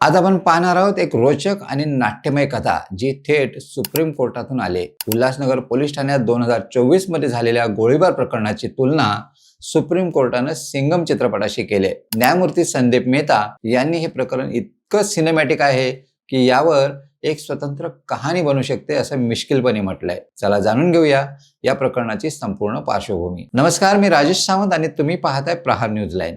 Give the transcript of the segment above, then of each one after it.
आज आपण पाहणार आहोत एक रोचक आणि नाट्यमय कथा जी थेट सुप्रीम कोर्टातून आले. उल्हासनगर पोलीस ठाण्यात दोन हजार चोवीसमध्ये झालेल्या गोळीबार प्रकरणाची तुलना सुप्रीम कोर्टानं सिंगम चित्रपटाशी केले. न्यायमूर्ती संदीप मेहता यांनी हे प्रकरण इतकं सिनेमॅटिक आहे की यावर एक स्वतंत्र कहाणी बनू शकते असं मिश्किलपणे म्हटलंय. चला जाणून घेऊया या प्रकरणाची संपूर्ण पार्श्वभूमी. नमस्कार मी राजेश सावंत आणि तुम्ही पाहताय प्रहार न्यूज लाईन.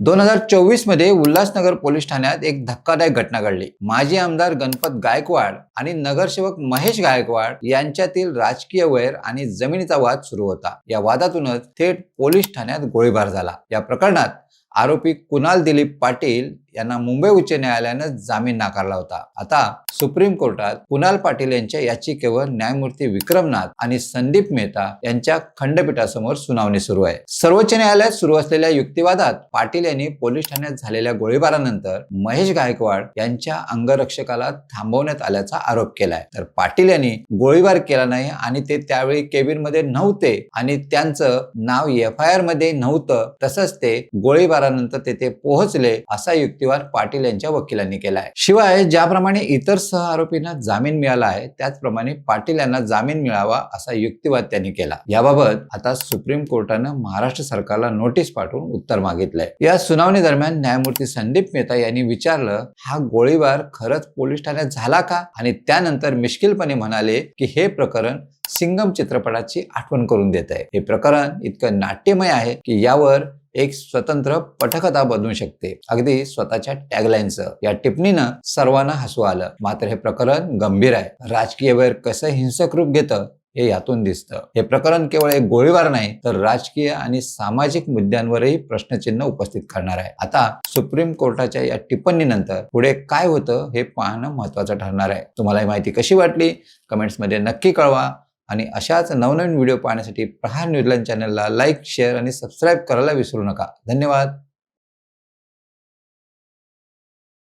दोन हजार चोवीसमध्ये उल्हासनगर पोलीस ठाण्यात एक धक्कादायक घटना घडली. माजी आमदार गणपत गायकवाड आणि नगरसेवक महेश गायकवाड यांच्यातील राजकीय वैर आणि जमिनीचा वाद सुरू होता. या वादातूनच थेट पोलीस ठाण्यात गोळीबार झाला. या प्रकरणात आरोपी कुणाल दिलीप पाटील यांना मुंबई उच्च न्यायालयानं जामीन नाकारला होता. आता सुप्रीम कोर्टात कुणाल पाटील यांच्या याचिकेवर न्यायमूर्ती विक्रमनाथ आणि संदीप मेहता यांच्या खंडपीठासमोर सुनावणी सुरू आहे. सर्वोच्च न्यायालयात सुरू असलेल्या युक्तिवादात पाटील यांनी पोलीस ठाण्यात झालेल्या गोळीबारानंतर महेश गायकवाड यांच्या अंगरक्षकाला थांबवण्यात आल्याचा आरोप केलाय. तर पाटील यांनी गोळीबार केला नाही आणि ते त्यावेळी केबिनमध्ये नव्हते आणि त्यांचं नाव एफ आय आरमध्ये नव्हतं. तसंच ते गोळीबारानंतर तेथे पोहोचले असा युक्ती युक्तिवाद पाटील यांच्या वकिलांनी केला आहे. शिवाय ज्याप्रमाणे इतर सह आरोपींना जामीन मिळाला आहे त्याचप्रमाणे पाटील यांना जामीन मिळावा असा युक्तिवाद त्यांनी केला. याबाबत आता सुप्रीम कोर्टानं महाराष्ट्र सरकारला नोटीस पाठवून उत्तर मागितलंय. या सुनावणी दरम्यान न्यायमूर्ती संदीप मेहता यांनी विचारलं हा गोळीबार खरंच पोलीस ठाण्यात झाला का? आणि त्यानंतर मिश्किलपणे म्हणाले की हे प्रकरण सिंगम चित्रपटाची आठवण करून देत आहे हे प्रकरण इतकं नाट्यमय आहे की यावर एक स्वतंत्र पटकथा बनू शकते. अगदी स्वतःच्या टॅगलाईनचं या टिप्पणीनं सर्वांना हसू आलं. मात्र हे प्रकरण गंभीर आहे. राजकीय वैर कसं हिंसक रूप घेतं हे यातून दिसतं. हे प्रकरण केवळ एक गोळीबार नाही तर राजकीय आणि सामाजिक मुद्द्यांवरही प्रश्नचिन्ह उपस्थित करणार आहे. आता सुप्रीम कोर्टाच्या या टिप्पणीनंतर पुढे काय होतं हे पाहणं महत्वाचं ठरणार आहे. तुम्हाला ही माहिती कशी वाटली? कमेंट्समध्ये नक्की कळवा. आणि अशाच नवनवीन व्हिडिओ पाहण्यासाठी प्रहार न्यूजलँड चॅनलला लाईक शेअर आणि सबस्क्राईब करायला विसरू नका. धन्यवाद.